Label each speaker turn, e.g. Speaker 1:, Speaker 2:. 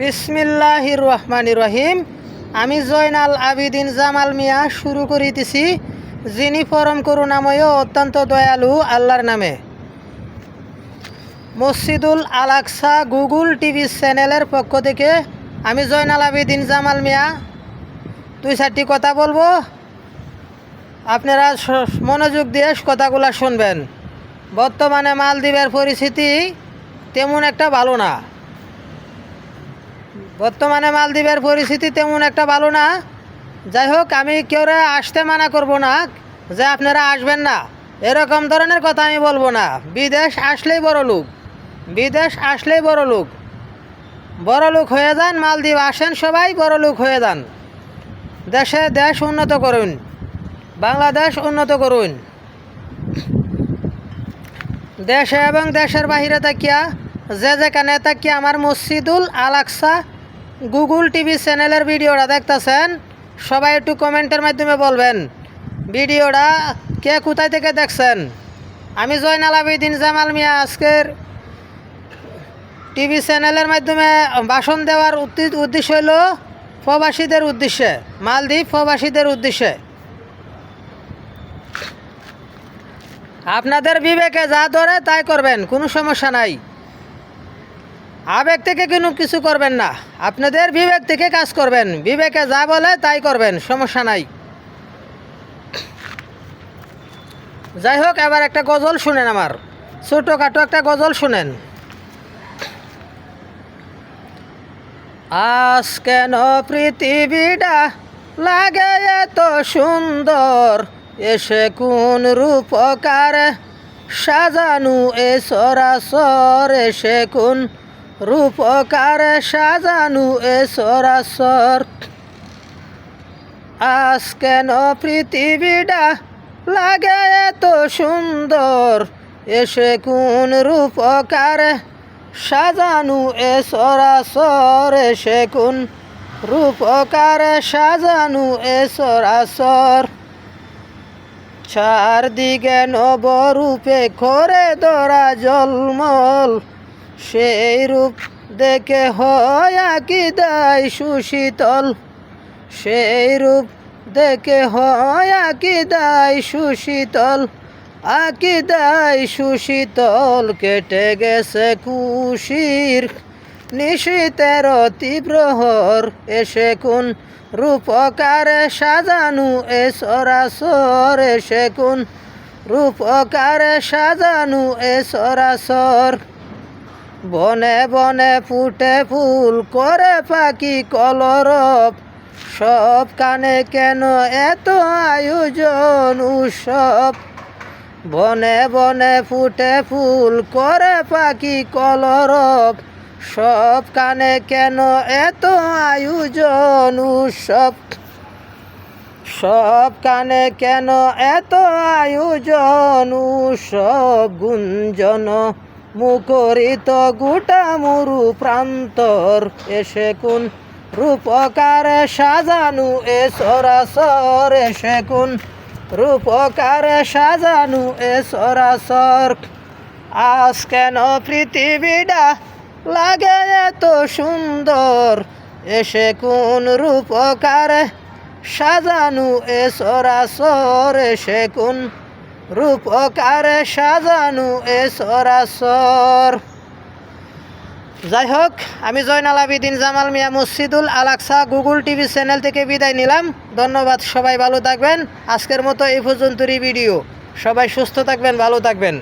Speaker 1: বিসমিল্লাহির রহমানির রহিম আমি জয়নাল আবিদিন জামাল মিয়া শুরু করিতেছি, যিনি পরম করুণাময় অত্যন্ত দয়ালু আল্লাহর নামে। মসজিদুল আলাকসা গুগল টিভি চ্যানেলের পক্ষ থেকে আমি জয়নাল আবিদিন জামাল মিয়া। দুই চারটি কথা বলব? আপনারা মনোযোগ দিয়ে কথাগুলো শুনবেন। বর্তমানে মালদ্বীপের পরিস্থিতি তেমন একটা ভালো না। বর্তমানে মালদ্বীপের পরিস্থিতি তেমন একটা ভালো না। যাই হোক, আমি কেউ আসতে মানা করব না, যে আপনারা আসবেন না। এরকম ধরনের কথা আমি বলব না। বিদেশ আসলেই বড় লোক। বিদেশ আসলেই বড় লোক। বড় লোক হয়ে যান, মালদ্বীপ আসেন সবাই, বড় লোক হয়ে যান। দেশে দেশ উন্নত করুন। বাংলাদেশ উন্নত করুন। দেশে এবং দেশের বাহিরে তাকিয়া যে যেখানে তাকিয়া আমার মসজিদুল আলাকসা গুগল টিভি চ্যানেলের ভিডিওটা দেখতেছেন, সবাই একটু কমেন্টের মাধ্যমে বলবেন, ভিডিওটা কে কোথায় থেকে দেখছেন? আমি জয়নাল আবিদিন জামাল মিয়া আজকের টিভি চ্যানেলের মাধ্যমে ভাষণ দেওয়ার উদ্দেশ্য হলো প্রবাসীদের উদ্দেশ্যে, মালদ্বীপ প্রবাসীদের উদ্দেশ্যে। আপনাদের বিবেকে যা ধরে তাই করবেন, কোনো সমস্যা নাই। আবেগ থেকে কোনো কিছু করবেন না। আপনাদের বিবেক থেকে কাজ করবেন। বিবেকে যা বলে তাই করবেন, সমস্যা নাই। যাই হোক, এবার একটা গজল শুনেন আমার। ছোটোখাটো একটা গজল শুনেন। আজ কেন পৃথিবীটা লাগে এত সুন্দর? এসে কোন রূপকার সাজানু এ সরাসর? এসে কোন রূপকার সাজানু এ সরাসর। আজ কেন পৃথিবীটা লাগে এত সুন্দর? এসে কোন রূপকার সাজানু এ সরাসর? এসে কোন রূপকার সাজানু এ সরাসর? চারদিকে নবরূপে করে ধরা জলমল। সেই রূপ দেখে হয় কি দায় সুশীতল। সেই রূপ দেখে হয় আকিদাই সুশীতল। আকিদাই সুশীতল কেটে গেছে কুশির। নিশীতের তীব্রহর এসে কোন? রূপকারে সাজানু এ সরাসর এসে কোন? রূপকারে সাজানু এ সরাসর বনে বনে ফুটে ফুল করে পাখি কলরব। সব কানে কেন এত আয়োজন উৎসব? বনে বনে ফুটে ফুল করে পাখি কলরব। সব কানে কেন এত আয়োজন উৎসব? সব কানে কেন এত আয়োজন উৎসব, গুঞ্জন। মুখরিত গোটা মুরু প্রান্তর। এসে কোন রূপকারে সাজানু এ সরাসর। এসে কোন রূপকারে সাজানু এ সরাসর। আজ কেন পৃথিবীটা লাগে এত সুন্দর? এসে কোন রূপকারে সাজানু এ সরাসর। এসে কোন রূপকারে সাজানু এ সরাসর। যাই হোক আমি জয়নাল আবিদিন জামাল মিয়া মসজিদুল আলাকসা গুগল টিভি চ্যানেল থেকে বিদায় নিলাম। ধন্যবাদ, সবাই ভালো থাকবেন। আজকের মতো এই পর্যন্তরই ভিডিও। সবাই সুস্থ থাকবেন, ভালো থাকবেন।